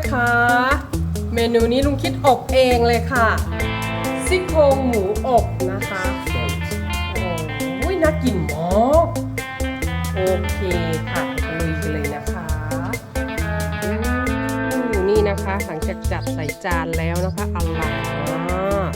นะคะ เมนูนี้ลุงคิดอบเองเลยค่ะซี่โครงหมูอบนะคะโอ้ยน่ากินมากโอเคค่ะลุยกันเลยนะคะนี่นะคะหลังจากจัดใส่จานแล้วนะคะอร่อยมาก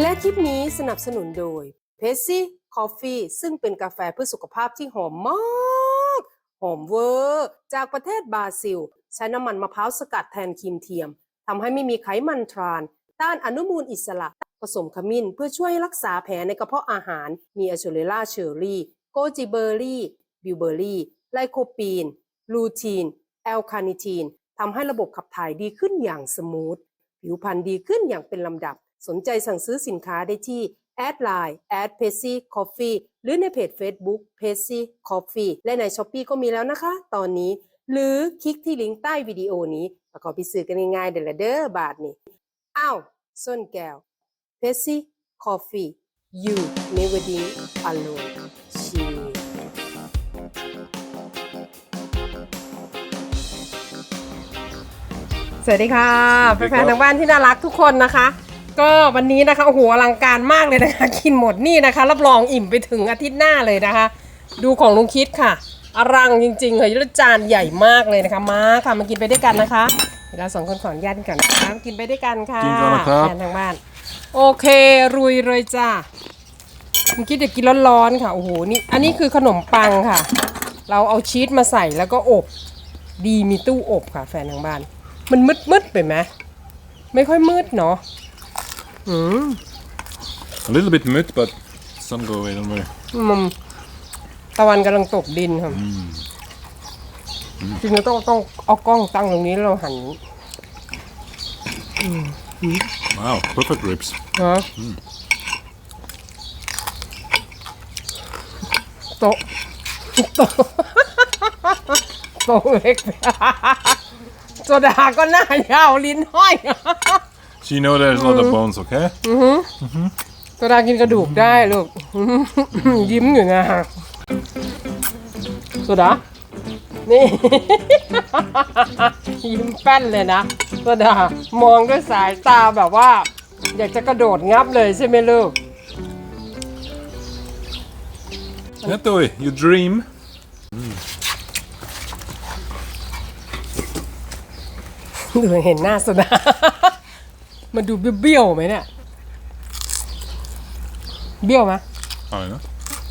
และคลิปนี้สนับสนุนโดยเพสซี่คอฟฟี่ซึ่งเป็นกาแฟเพื่อสุขภาพที่หอมมาก หอมเวอร์ จากประเทศบราซิล ใช้น้ำมันมะพร้าวสกัดแทนครีมเทียมทำให้ไม่มีไขมันทราน ต้านอนุมูลอิสระ ผสมขมิ้นเพื่อช่วยรักษาแผลในกระเพาะอาหาร มีอะโชเรล่าเชอร์รี่ โกจิเบอร์รี่ บิวเบอร์รี่ ไลโคปีน ลูทีน แอลคานิทีนทำให้ระบบขับถ่ายดีขึ้นอย่างสมูท ผิวพรรณดีขึ้นอย่างเป็นลำดับ สนใจสั่งซื้อสินค้าได้ที่แอดไลน์แอดเพซี่คอฟฟี่หรือในเพจ Facebook p a c y Coffee และใน s h อ p e e ก็มีแล้วนะคะ ตอนนี้ หรือคลิกที่ลิงก์ใต้วิดีโอนี้ประกอบไปซื้อกันง่ายๆเดอละเด้อบาทนี่อ้าวส้นแก้ว p a c y Coffee you never d alone cheers สวัสดีค่ะสวัสดีแฟครับนๆทางบ้านที่น่ารักทุกคนนะคะ ก็วันนี้นะคะโอ้โหอลังการมากเลยนะคะ กินหมดนี่นะคะ รับรองอิ่มไปถึงอาทิตย์หน้าเลยนะคะ ดูของลุงคิดค่ะ อลังจริงๆเลยแล้วจานใหญ่มากเลยนะคะ มาค่ะมากินไปด้วยกันนะคะเดี๋ยวเราสองคนขออนุญาตกันนะคะมากินไปด้วยกันค่ะกินก่อนนะครับ แฟนทางบ้าน โอเครุยเลยจ้าลุงคิดเดี๋ยวกินร้อนๆค่ะโอ้โหนี่อันนี้คือขนมปังค่ะ เราเอาชีสมาใส่แล้วก็อบ ดีมีตู้อบค่ะ แฟนทางบ้าน มันมืดมืดๆไปไหมไม่ค่อยมืดเนาะอืม A little bit mud, but sun go away, don't worry. มัน ตะวันกำลังตกดินค่ะจริงๆต้องต้องเอากล้องตั้งตรงนี้แล้วเราหัน Wow, perfect ribs. ฮะโต๊ะโต๊ะโต๊ะเล็กโซดาก็หน้ายาวลิ้นห้อย So you know there's a lot of bones, okay? โซดากินกระดูกได้ลูก ยิ้มอยู่นะ ฮะโซดา นี่ ยิ้มแป้นเลยนะโซดา มองด้วยสายตาแบบว่า อยากจะกระโดดงับเลยใช่ไหมลูก Netoi, you dream. ดูเห็นหน้าโซดา มันดูเบี้ยวๆไหมเนี่ย เบี้ยวไหม I don't know.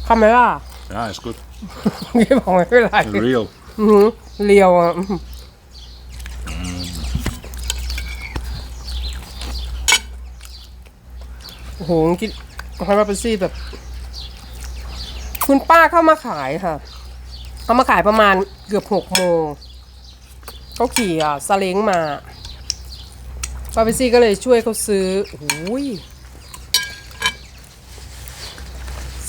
คาเมล่า Yeah, it's good. พี่บอกไม่เป็นไร Real. อื้อหือเลียวอะอื้อหือ โอ้โหคิดฮาราเปซี่แบบ คุณป้าเข้ามาขายค่ะ เขามาขายประมาณเกือบหกโมงเขาขี่อะซาเล้งมาป้าเปซี่ก็เลยช่วยเขาซื้อโอ้ยอ่า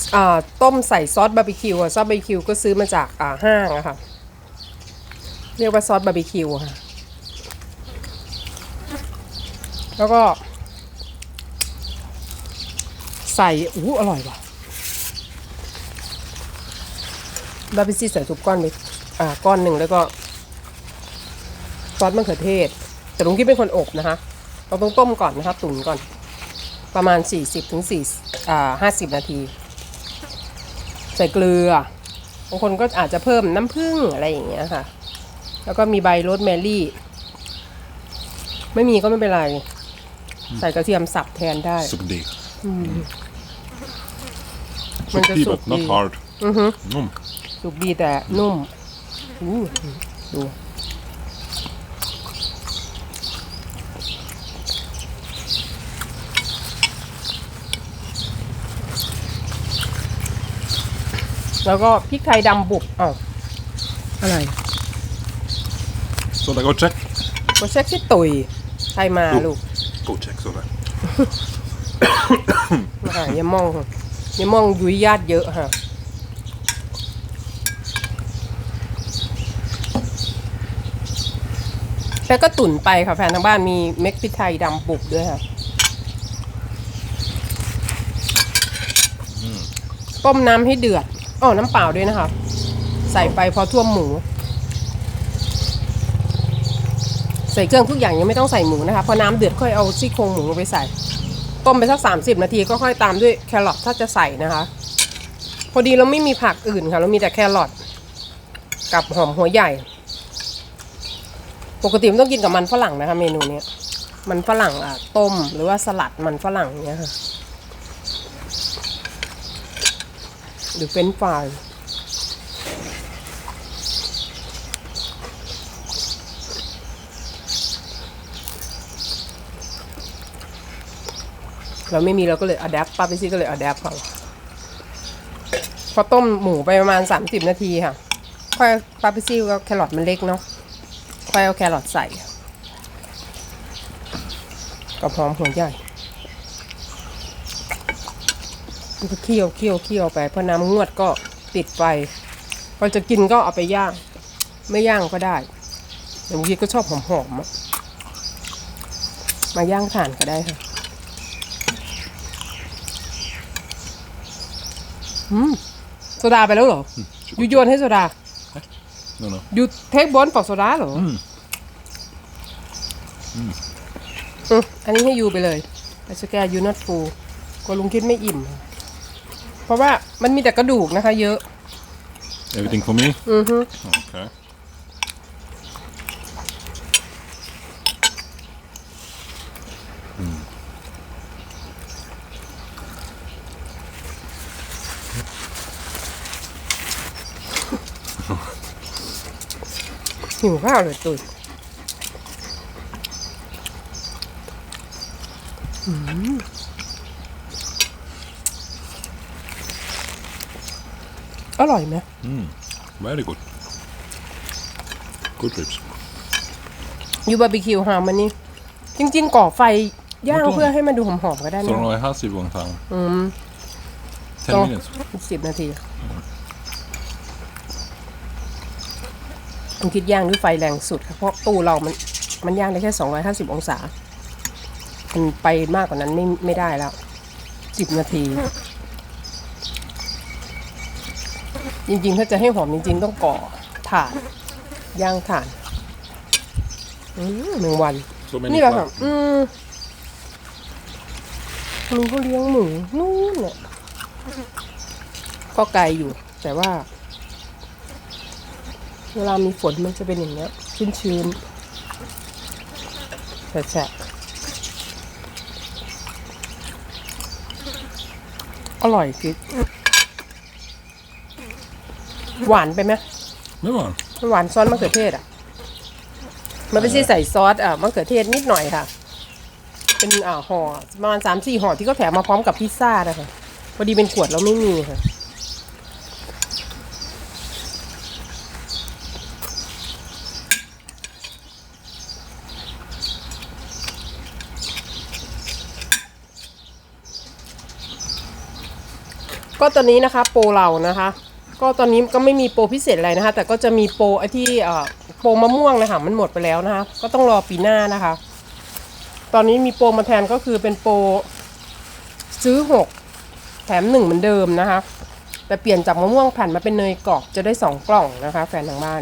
ต้มใส่ซอสบาร์บีคิวอะซอสบาร์บีคิวก็ซื้อมาจากห้างอะค่ะ เรียกว่าซอสบาร์บีคิวค่ะ แล้วก็ ใส่อู้อร่อยว่ะบาร์บีคิวใส่ทุกก้อนไปอ่าก้อนหนึ่งแล้วก็ ซอสมะเขือเทศ แต่ลุงคิดเป็นคนอบนะคะเราต้องต้มก่อนนะคะตุ๋นก่อน ประมาณ 40ถึง4อ่า50นาที ส่เกลือบางคนก็อาจจะเพิ่มน้ำผึ้งอะไรอย่างเงี้ยค่ะ แล้วก็มีใบโรสแมรี่ ไม่มีก็ไม่เป็นไร ใส่กระเทียมสับแทนได้ Sukdi. มันจะ Sukdi, สุก but ดี not hard. อือฮึ Mm. สุกดีแต่นุ่มอู้ดู แล้วก็พริกไทยดำบุบอ้าวอะไร So I go check. ก็เช็คที่ตุยใครมาลูก Go check, so that. นะคะอย่ามองค่ะอย่ามองยุยญาติเยอะค่ะแล้วก็ตุ๋นไปค่ะแฟนทางบ้านมีเม็ดพริกไทยดำบุกด้วยค่ะต้มน้ำให้เดือด อ๋อน้ำเปล่าด้วยนะคะ ใส่ไปพอท่วมหมู ใส่เครื่องทุกอย่างยังไม่ต้องใส่หมูนะคะพอน้ำเดือดค่อยเอาซี่โครงหมูลงไปใส่ ต้มไปสักสามสิบนาทีก็ค่อยตามด้วยแครอทถ้าจะใส่นะคะ พอดีเราไม่มีผักอื่นค่ะ เรามีแต่แครอทกับหอมหัวใหญ่ ปกติมันต้องกินกับมันฝรั่งนะคะ เมนูนี้มันฝรั่งอะต้มหรือว่าสลัดมันฝรั่งเนี้ยค่ะ หรือเป็นช์ฟรายเราไม่มีเราก็เลยอัดแอปป้าไปซี่ก็เลยอัดแอปค่ะพอต้มหมูไปประมาณ 30 นาทีค่ะ ค่อยป้าไปซี่ก็แครอทมันเล็กเนาะค่อยเอาแครอทใส่กับหอมหัวใหญ่มันก็ เคี่ยวเคี่ยวเคี่ยวไปพอน้ำงวดก็ปิดไฟพอจะกินก็เอาไปย่าง ไม่ย่างก็ได้แต่บางทีก็ชอบหอมๆอะมาย่างถ่านก็ได้ค่ะอืมโซดาไปแล้วเหรอยูโยนให้โซดา No, no. ยูเทคบอลฟอกโซดาเหรอ Mm. อืม อันนี้ให้ยูไปเลยแต่สแกยูนัทฟูกลัวลุงคิดไม่อิ่มเพ ราะว่ามันมีแต่กระดูกนะคะ เยอะ Everything for me? อือฮึ Okay. หิวข้าวเลยตุยอืม อร่อยไหม Very good. Good ribs. ยูบาร์บีคิวหามันนี่จริง ๆ ก่อไฟย่างไม่ต้องเพื่อให้มันดูหอมๆก็ได้นะ Så de har halv i vångtang. อืม 10 Ja. minutes. สิบนาทีผมคิดย่างด้วยไฟแรงสุดค่ะเพราะตู้เรามันมันย่างได้แค่ 250 องศา มันไปมากกว่านั้นไม่ไม่ได้แล้วสิบนาที จริงๆ ถ้าจะให้หอมจริง ๆ ต้องก่อถ่านย่างถ่านอืมหนึ่งวัน So many นี่แหละค่ะ flat. อืมลุงเขาเลี้ยงหมูนู่นเนี่ยก็ไกลอยู่ แต่ว่า เวลามีฝนมันจะเป็นอย่างเงี้ย ชื้นชื้นๆแฉะๆอร่อยกิ๊ก หวานไปไหม Det var den. มันหวานซอสมะเขือเทศอะ มันไม่ใช่ใส่ซอสอะมะเขือเทศนิดหน่อยค่ะ เป็นอ่าห่อประมาณสามสี่ห่อที่เขาแถมมาพร้อมกับพิซซ่านะคะพอดีเป็นขวดแล้วไม่มีค่ะก็ตอนนี้นะคะโปรเรานะคะ ก็ตอนนี้ก็ไม่มีโปรพิเศษอะไรนะคะ แต่ก็จะมีโปรไอ้ที่โปรมะม่วงนะคะมันหมดไปแล้วนะคะ ก็ต้องรอปีหน้านะคะ ตอนนี้มีโปรมาแทนก็คือเป็นโปรซื้อหกแถมหนึ่งเหมือนเดิมนะคะ แต่เปลี่ยนจากมะม่วงแผ่นมาเป็นเนยกรอบจะได้สองกล่องนะคะ แฟนทางบ้าน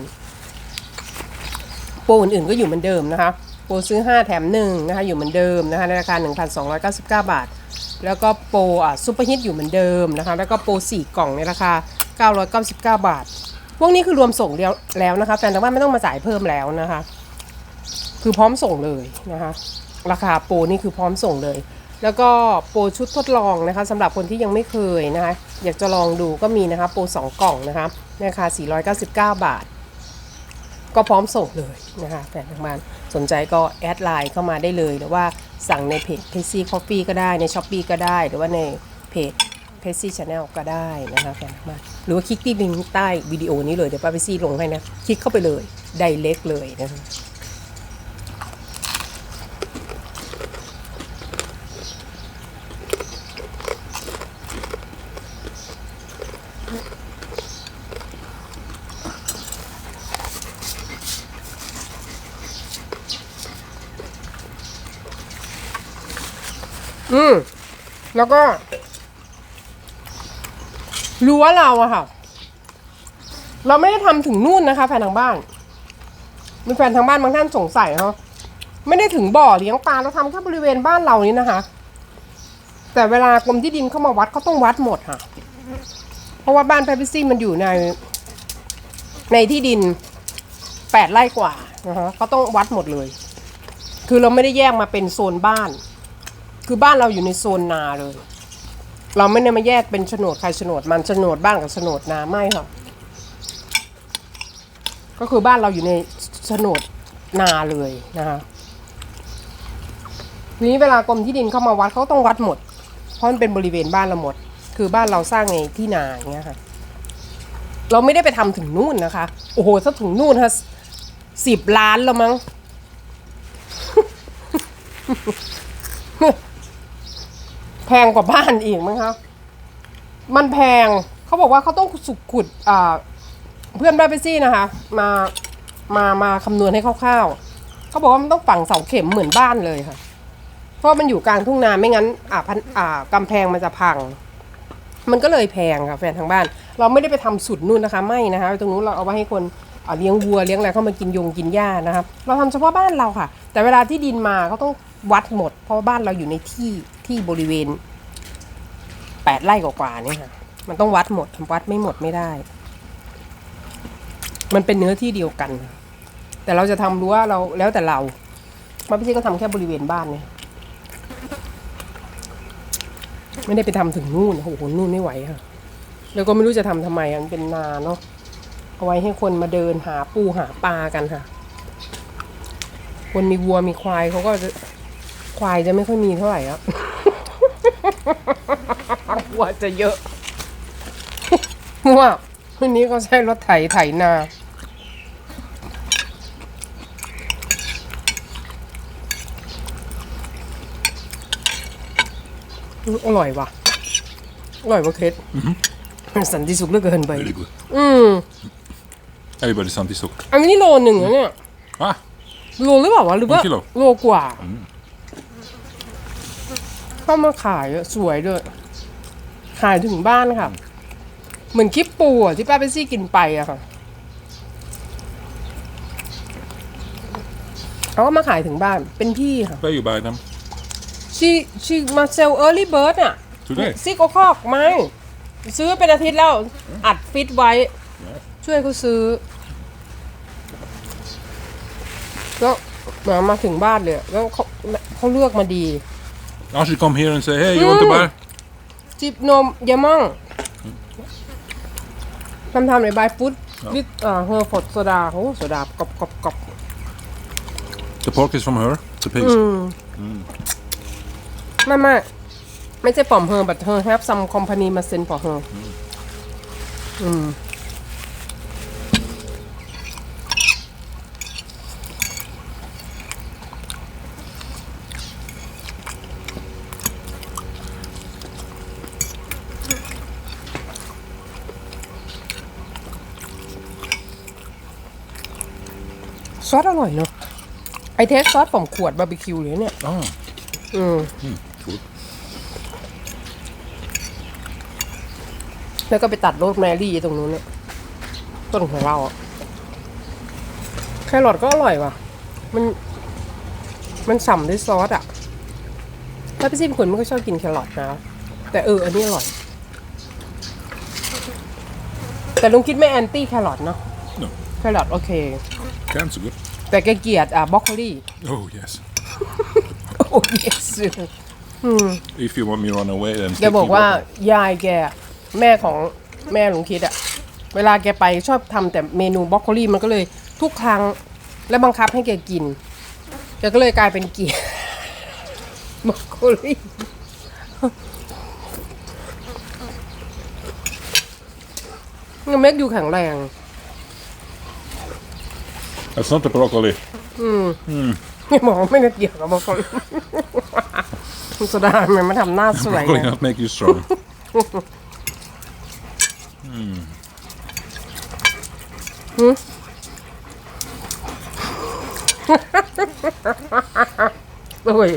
โปรอื่นๆก็อยู่เหมือนเดิมนะคะ โปรซื้อ 5 แถม 1 นะคะ อยู่เหมือนเดิมนะคะในราคา 1,299 บาท แล้วก็โปรอะซูเปอร์ฮิตอยู่เหมือนเดิมนะคะ แล้วก็โปร4กล่องในราคา 999 บาท พวกนี้คือรวมส่งแล้วแล้วนะคะ แฟนทางบ้านไม่ต้องมาจ่ายเพิ่มแล้วนะคะ คือพร้อมส่งเลยนะคะ ราคาโปรนี่คือพร้อมส่งเลย แล้วก็โปรชุดทดลองนะคะสำหรับคนที่ยังไม่เคยนะคะ อยากจะลองดูก็มีนะคะ โปร2กล่องนะคะราคา 499 บาท ก็พร้อมส่งเลยนะคะแฟนทางบ้านสนใจก็แอดไลน์เข้ามาได้เลยหรือว่าสั่งในเพจ p a c y Coffee ก็ได้ใน s h อ p e e ก็ได้หรือว่าในเพจ p a c y Channel ก็ได้นะคะแฟนทางบ้านหรือว่าคลิกที่ลิงก์ใต้วิดีโอนี้เลย เดี๋ยวป้าไปซี่ลงให้นะ คลิกเข้าไปเลยไดเ c กเลยนะคะอืม แล้วก็ รู้ว่าเราอะค่ะ เราไม่ได้ทำถึงนู่นนะคะ แฟนทางบ้าน มีแฟนทางบ้านบางท่านสงสัยเนาะไม่ได้ถึงบ่อเลี้ยงปลาเราทำแค่บริเวณบ้านเรานี้นะคะ แต่เวลากรมที่ดินเข้ามาวัดเขาต้องวัดหมดค่ะ เพราะว่าบ้านแพปซี่มันอยู่ใน ในที่ดินแปดไร่กว่านะคะเขาต้องวัดหมดเลย คือเราไม่ได้แยกมาเป็นโซนบ้าน คือบ้านเราอยู่ในโซนนาเลย เราไม่ได้มาแยกเป็นโฉนดใครโฉนดมันโฉนดบ้านกับโฉนดนาไม่ค่ะก็คือบ้านเราอยู่ในโฉนดนาเลยนะคะทีนี้เวลากรมที่ดินเข้ามาวัดเขาต้องวัดหมด เพราะมันเป็นบริเวณบ้านเราหมด คือบ้านเราสร้างในที่นาอย่างเงี้ยค่ะ เราไม่ได้ไปทำถึงนู่นนะคะ โอ้โหถ้าถึงนู่นฮะสิบล้านแล้วมั้ง แพงกว่าบ้านอีกมั้งคะ มันแพงเขาบอกว่าเขาต้องสุกขุดเพื่อนบ้านไปซี่นะคะ มามามาคำนวณให้คร่าวๆเขาบอกว่ามันต้องฝังเสาเข็มเหมือนบ้านเลยค่ะ เพราะมันอยู่กลางทุ่งนาไม่งั้นอ่าพันอ่ากำแพงมันจะพัง มันก็เลยแพงค่ะแฟนทางบ้าน เราไม่ได้ไปทำสุดนู่นนะคะ ไม่นะคะ ตรงนู้นเราเอาไว้ให้คนเลี้ยงวัวเลี้ยงอะไรเข้ามากินยงกินหญ้านะครับ เราทำเฉพาะบ้านเราค่ะ แต่เวลาที่ดินมาเขาต้อง วัดหมด เพราะบ้านเราอยู่ในที่ที่บริเวณแปดไร่กว่าๆเนี่ยค่ะ มันต้องวัดหมดวัดไม่หมดไม่ได้ มันเป็นเนื้อที่เดียวกัน แต่เราจะทำรั้วเราแล้วแต่เรามาพี่ชีก็ทำแค่บริเวณบ้านเนี่ยไม่ได้ไปทำถึงนู่นโอ้โหนู่นไม่ไหวค่ะ แล้วก็ไม่รู้จะทำทำไมอะมันเป็นนาเนาะเอาไว้ให้คนมาเดินหาปูหาปลากันค่ะ คนมีวัวมีควายเขาก็จะ ควายจะไม่ค่อยมีเท่าไหร่อะวัวจะเยอะเพราะว่าวันนี้เขาใช้รถไถไถนาอืมอร่อยว่ะ อร่อยว่ะเคสสันติสุขเหลือเกินไป Really good. อืม Everybody's anti-sock. อันนี้โลหนึ่งแล้วเนี่ย Ah, โลหรือเปล่าวะหรือว่าหนึ่งกิโลโลกว่า เข้ามาขายอะสวยด้วยขายถึงบ้านค่ะ เหมือนคลิปปูอะที่ป้าเปซี่กินไปอะค่ะเขาก็มาขายถึงบ้านเป็นพี่ค่ะ where you buy them? ชีชีมาเซลเออร์ลี่เบิร์ดอะ Today? ซิกโอคอกไม่ซื้อเป็นอาทิตย์แล้ว อัดฟิตไว้ ช่วยเขาซื้อ แล้วมามาถึงบ้านเลยแล้วเขาเขาเลือกมาดี I should come here and say, hey, you want to buy? จิบนมยาม่องทำทำในบายฟุตวิทอ่าเฮอร์ฟอดโซดาโอ้โซดากรอบกรอบกรอบ The pork is from her, the pigs. ไม่ไม่ไม่ใช่ปอมเฮอร์ but her have some company มาเซ็น for her อืม ซอสอร่อยเนอะไอเทสซอสผมขวดบาร์บีคิวเลยเนี่ย Oh, อืม good. แล้วก็ไปตัดโรสแมรี่ตรงนู้นเนี่ยต้นของเราอะแครอทก็อร่อยว่ะ มัน มันฉ่ำด้วยซอสอะถ้าพี่ซิมคนไม่ค่อยชอบกินแครอทนะ แต่เออ อันนี้อร่อย แต่ลุงคิดไม่แอนตี้แครอทเนาะ No, แครอทโอเค cans are good. แต่แกเกลียดอะบรอกโคลี่ Oh, yes. โอ้ยส If you want me to run away, then แกบอกว่ายายแกแม่ของแม่ลุงคิดอะเวลาแกไปชอบทำแต่เมนูบรอกโคลีมันก็เลยทุกครั้งแล้วบังคับให้แกกินแกก็เลยกลายเป็นเกลียดบรอกโคลีมันเมกอยู่แข็งแรง That's not the broccoli. ไม่บอกว่าไม่ได้เกี่ยวกับบรอกโคลีคุณโซดามันมาทำหน้าสวย Broccoli ไง not make you strong. ตุย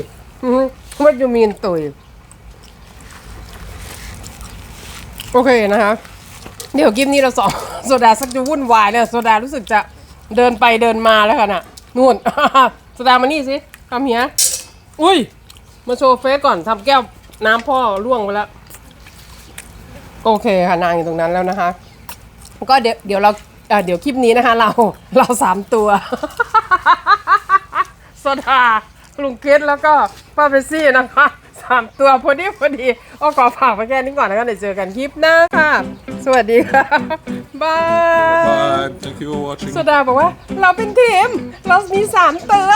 ว่าจะมีนตุย โอเคนะคะ เดี๋ยวกิมนี้เราสอง โซดาสักจะวุ่นวายเนี่ยโซดารู้สึกจะ เดินไปเดินมาแล้วค่ะน่ะนู่นโซดามานี่สิทำเฮียอุ้ย มาโชว์เฟซก่อนทำแก้วน้ำพ่อล่วงไปแล้ว โอเคค่ะนางอยู่ตรงนั้นแล้วนะคะ ก็เดี๋ยวเดี๋ยวเราเดี๋ยวคลิปนี้นะคะ เราเราสามตัวโซดาลุงเกตแล้วก็ป้าเบสซี่นะคะ สามตัวพอดีพอดีเอาขอฝากไปแค่นี้ก่อนแล้วก็เดี๋ยวเจอกันคลิปหน้าค่ะ สวัสดีค่ะบาย Bye. Thank you for watching. โซดาบอกว่า เราเป็นทีม เรามีสามตัว